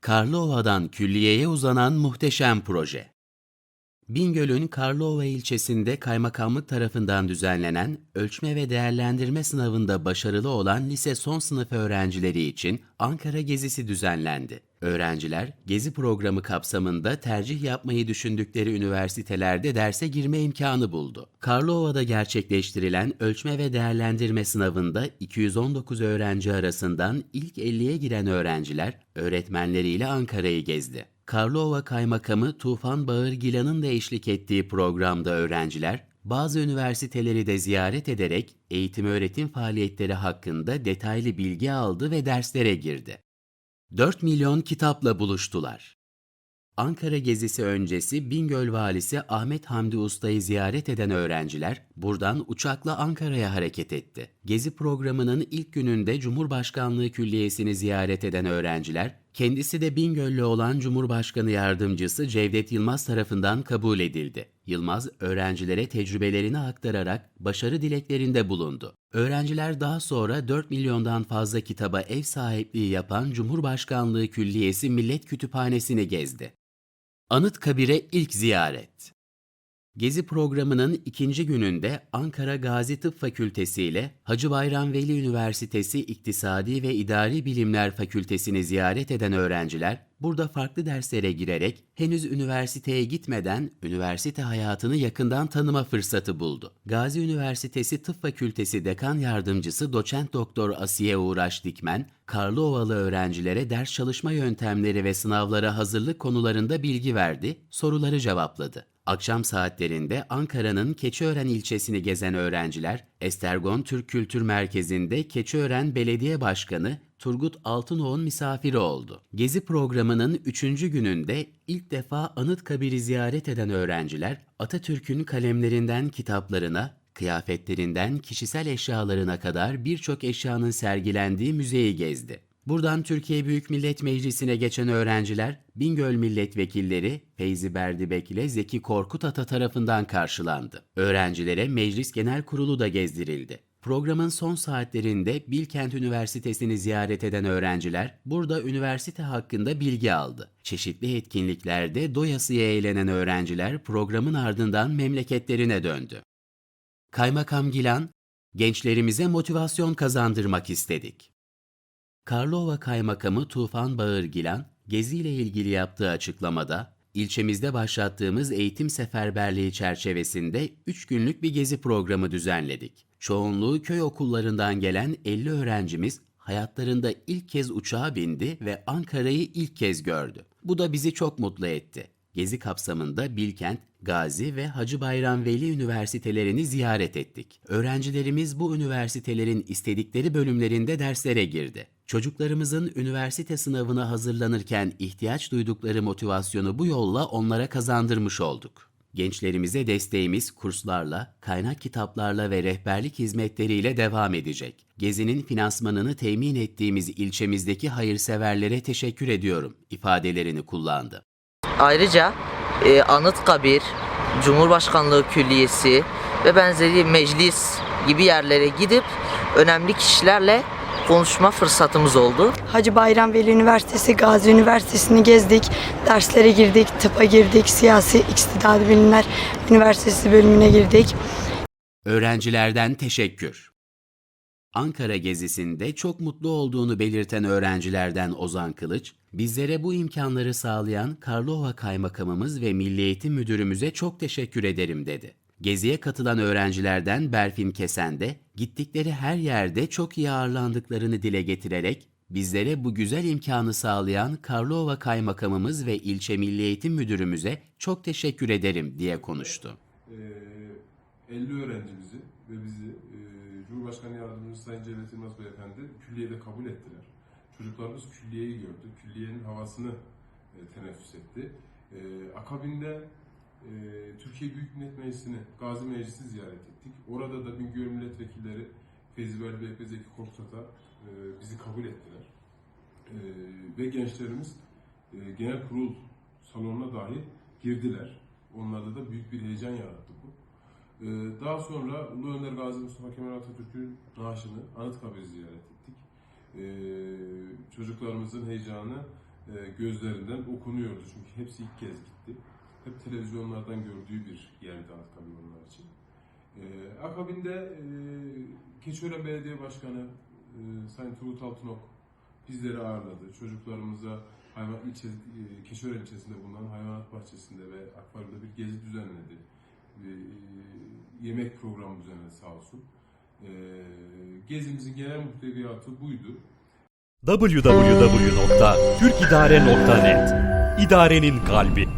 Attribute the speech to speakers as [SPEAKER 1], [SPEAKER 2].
[SPEAKER 1] Karlova'dan külliyeye uzanan muhteşem proje. Bingöl'ün Karlova ilçesinde kaymakamlık tarafından düzenlenen ölçme ve değerlendirme sınavında başarılı olan lise son sınıf öğrencileri için Ankara gezisi düzenlendi. Öğrenciler gezi programı kapsamında tercih yapmayı düşündükleri üniversitelerde derse girme imkanı buldu. Karlova'da gerçekleştirilen ölçme ve değerlendirme sınavında 219 öğrenci arasından ilk 50'ye giren öğrenciler öğretmenleriyle Ankara'yı gezdi. Karlova Kaymakamı Tufan Bağırgilan'ın da eşlik ettiği programda öğrenciler, bazı üniversiteleri de ziyaret ederek eğitim öğretim faaliyetleri hakkında detaylı bilgi aldı ve derslere girdi. 4 milyon kitapla buluştular. Ankara gezisi öncesi Bingöl valisi Ahmet Hamdi Usta'yı ziyaret eden öğrenciler buradan uçakla Ankara'ya hareket etti. Gezi programının ilk gününde Cumhurbaşkanlığı Külliyesi'ni ziyaret eden öğrenciler, kendisi de Bingöllü olan Cumhurbaşkanı Yardımcısı Cevdet Yılmaz tarafından kabul edildi. Yılmaz, öğrencilere tecrübelerini aktararak başarı dileklerinde bulundu. Öğrenciler daha sonra 4 milyondan fazla kitaba ev sahipliği yapan Cumhurbaşkanlığı Külliyesi Millet Kütüphanesi'ni gezdi. Anıtkabir'e ilk ziyaret. Gezi programının ikinci gününde Ankara Gazi Tıp Fakültesi ile Hacı Bayram Veli Üniversitesi İktisadi ve İdari Bilimler Fakültesini ziyaret eden öğrenciler, burada farklı derslere girerek henüz üniversiteye gitmeden üniversite hayatını yakından tanıma fırsatı buldu. Gazi Üniversitesi Tıp Fakültesi Dekan Yardımcısı Doçent Doktor Asiye Uğraş Dikmen, Karlıovalı öğrencilere ders çalışma yöntemleri ve sınavlara hazırlık konularında bilgi verdi, soruları cevapladı. Akşam saatlerinde Ankara'nın Keçiören ilçesini gezen öğrenciler, Estergon Türk Kültür Merkezi'nde Keçiören Belediye Başkanı Turgut Altınoğ'un misafiri oldu. Gezi programının üçüncü gününde ilk defa Anıtkabir'i ziyaret eden öğrenciler, Atatürk'ün kalemlerinden kitaplarına, kıyafetlerinden kişisel eşyalarına kadar birçok eşyanın sergilendiği müzeyi gezdi. Buradan Türkiye Büyük Millet Meclisi'ne geçen öğrenciler, Bingöl milletvekilleri Feyzi Berdibek ile Zeki Korkut Ata tarafından karşılandı. Öğrencilere Meclis Genel Kurulu da gezdirildi. Programın son saatlerinde Bilkent Üniversitesi'ni ziyaret eden öğrenciler burada üniversite hakkında bilgi aldı. Çeşitli etkinliklerde doyasıya eğlenen öğrenciler programın ardından memleketlerine döndü. Kaymakam Gilan, gençlerimize motivasyon kazandırmak istedik. Karlova Kaymakamı Tufan Bağırgilan, Gezi ile ilgili yaptığı açıklamada, ilçemizde başlattığımız eğitim seferberliği çerçevesinde 3 günlük bir gezi programı düzenledik. Çoğunluğu köy okullarından gelen 50 öğrencimiz hayatlarında ilk kez uçağa bindi ve Ankara'yı ilk kez gördü. Bu da bizi çok mutlu etti. Gezi kapsamında Bilkent, Gazi ve Hacı Bayram Veli üniversitelerini ziyaret ettik. Öğrencilerimiz bu üniversitelerin istedikleri bölümlerinde derslere girdi. Çocuklarımızın üniversite sınavına hazırlanırken ihtiyaç duydukları motivasyonu bu yolla onlara kazandırmış olduk. Gençlerimize desteğimiz kurslarla, kaynak kitaplarla ve rehberlik hizmetleriyle devam edecek. Gezinin finansmanını temin ettiğimiz ilçemizdeki hayırseverlere teşekkür ediyorum ifadelerini kullandı.
[SPEAKER 2] Ayrıca e, Anıtkabir, Cumhurbaşkanlığı Külliyesi ve benzeri meclis gibi yerlere gidip önemli kişilerle konuşma fırsatımız oldu.
[SPEAKER 3] Hacı Bayram Veli Üniversitesi, Gazi Üniversitesi'ni gezdik. Derslere girdik, tıpa girdik, siyasi iktidarı bilimler üniversitesi bölümüne girdik.
[SPEAKER 1] Öğrencilerden teşekkür. Ankara gezisinde çok mutlu olduğunu belirten öğrencilerden Ozan Kılıç, bizlere bu imkanları sağlayan Karlova Kaymakamımız ve Milli Eğitim Müdürümüze çok teşekkür ederim dedi. Geziye katılan öğrencilerden Berfin Kesen de gittikleri her yerde çok iyi ağırlandıklarını dile getirerek bizlere bu güzel imkanı sağlayan Karlova Kaymakamımız ve İlçe Milli Eğitim Müdürümüze çok teşekkür ederim diye konuştu.
[SPEAKER 4] Ee, 50 öğrencimizi ve bizi e, Cumhurbaşkanı Yardımcısı Sayın Cevdet Yılmaz Beyefendi külliyede kabul ettiler. Çocuklarımız külliyeyi gördü, külliyenin havasını e, teneffüs etti. E, akabinde e, Türkiye Büyük Millet Meclisi'ni, Gazi Meclisi ziyaret ettik. Orada da Bingöl Milletvekilleri Feyzi Bey ve Zeki Korkut'a e, bizi kabul ettiler. E, ve gençlerimiz e, genel kurul salonuna dahi girdiler. Onlarda da büyük bir heyecan yarattı bu. Ee, Daha sonra Ulu Önder Gazi Mustafa Kemal Atatürk'ün naaşını Anıtkabir'i ziyaret ettik. Ee, Çocuklarımızın heyecanı e, gözlerinden okunuyordu. Çünkü hepsi ilk kez gitti. Hep televizyonlardan gördüğü bir yerdi Anıtkabir onlar için. E, akabinde e, Keçiören Belediye Başkanı e, Sayın Turgut Altınok bizleri ağırladı. Çocuklarımıza hayvan ilçe, e, ilçesinde bulunan hayvanat bahçesinde ve akvaryumda bir gezi düzenledi. E, yemek programı düzenledi sağ olsun. E, gezimizin genel muhteviyatı buydu.
[SPEAKER 5] www.türkidare.net İdarenin kalbi